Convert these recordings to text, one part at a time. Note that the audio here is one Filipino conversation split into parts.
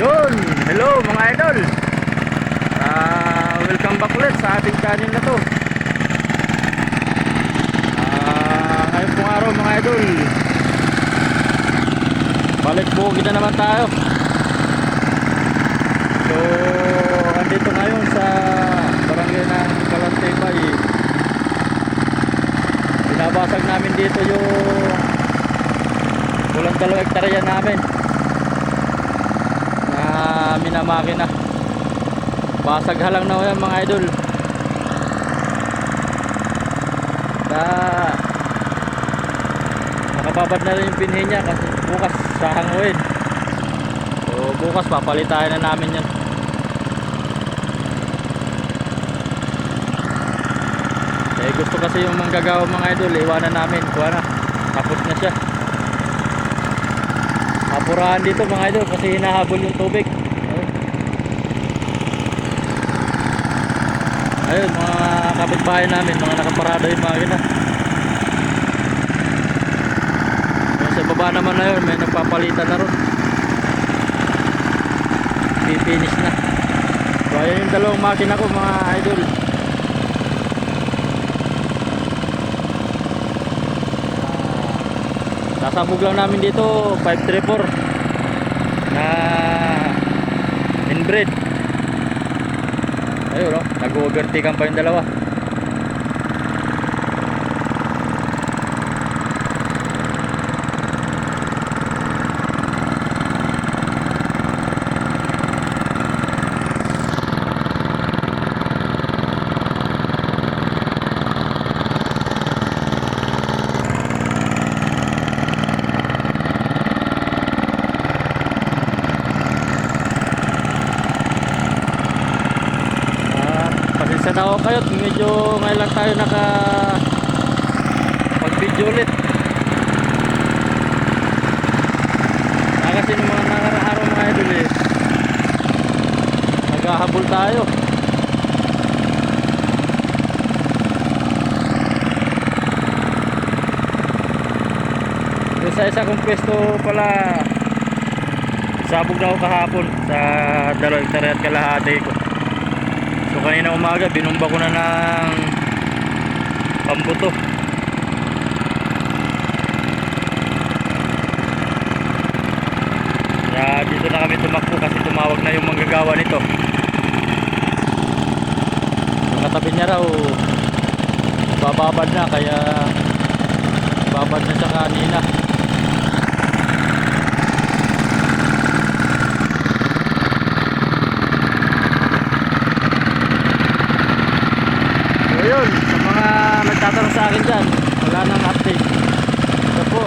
Yun, hello mga idol. Ah, welcome back ulit sa ating channel na to. Ah, ngayon pong araw mga idol. Balik bukid na naman tayo. So, andito ngayon sa barangay ng Kalantipay. Binabasag namin dito yung kulang dalawang hektarya namin na minamakina basag halang na yan mga idol. Na nakababad na rin yung pinhi niya kasi bukas sahanguin. So bukas papalitayan na namin yan. Eh gusto kasi yung manggagawa mga idol iwanan namin. Kuha na. Tapos na siya. Apurahan dito mga idol kasi hinahabol yung tubig. Ayun mga kapitbahay namin, mga nakaparada yung makina. Yung sa baba naman na yun, may nagpapalitan na ron. Pipinish na. So ayun yung dalawang makina ko mga idol. Sasabog lang namin dito 534 na inbred. Ayun oh, nag-overtakean pa yung dalawa. Ah, pasensya na ako kayo, medyo ngayon lang tayo naka mag video ulit. Ah, kasi nung mga nakaraaraw mga idol eh, naghahabol tayo. Sa isa kong pwesto pala, sabog na ako kahapon sa dalawang hektarya at kalahati ko. So kanina umaga binumba ko na ng pambuto. Kaya dito na kami tumakbo kasi tumawag na yung manggagawa nito. So katabi niya raw bababad na kaya babad na siya kanina. So yun, sa mga nagtatanong sa akin dyan, wala nang update. Ito po.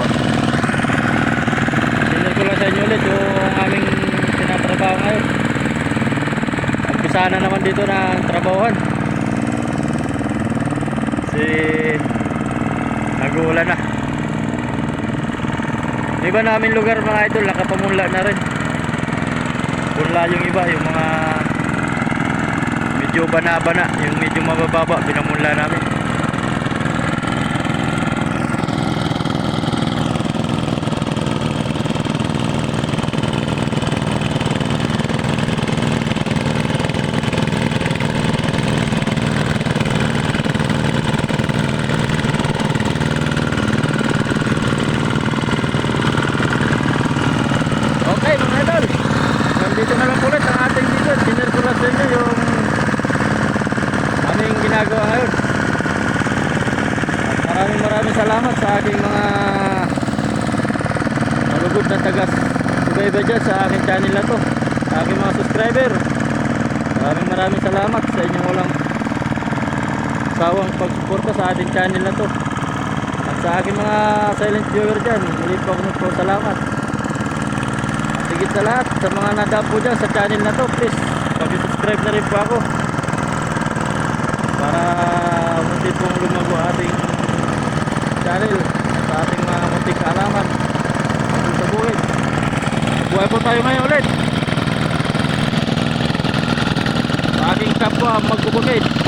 Sinare ko lang sa inyo ulit yung aming tinatrabaho ngayon. Umpisa na naman dito ng trabahoan. Kasi nag-uulan na. Iba namin lugar mga idol, nakapamunla na rin. Punla yung iba, yung mga medyo bana-bana yung medyo mabababa pinamula namin Okay mga idol Nandito na lang ulit ang ating video Sinare sa inyo yung ginagawa ngayon? At maraming maraming salamat sa aking mga malugod na tagas subayba dyan sa aking channel na to sa aking mga subscriber. Maraming maraming salamat sa inyong walang sawang pagsuporta sa ating channel na to. At sa aking mga silent viewer dyan muli po ako nagpapasalamat at higit sa lahat sa mga nadapo dyan sa channel na to please pag-subscribe na rin po ako. Para munti pong lumago ating channel sa ating mga munting kaalaman. Sa buhay buhay po tayo ngayon ulit. Sa aking kapwa magbubukid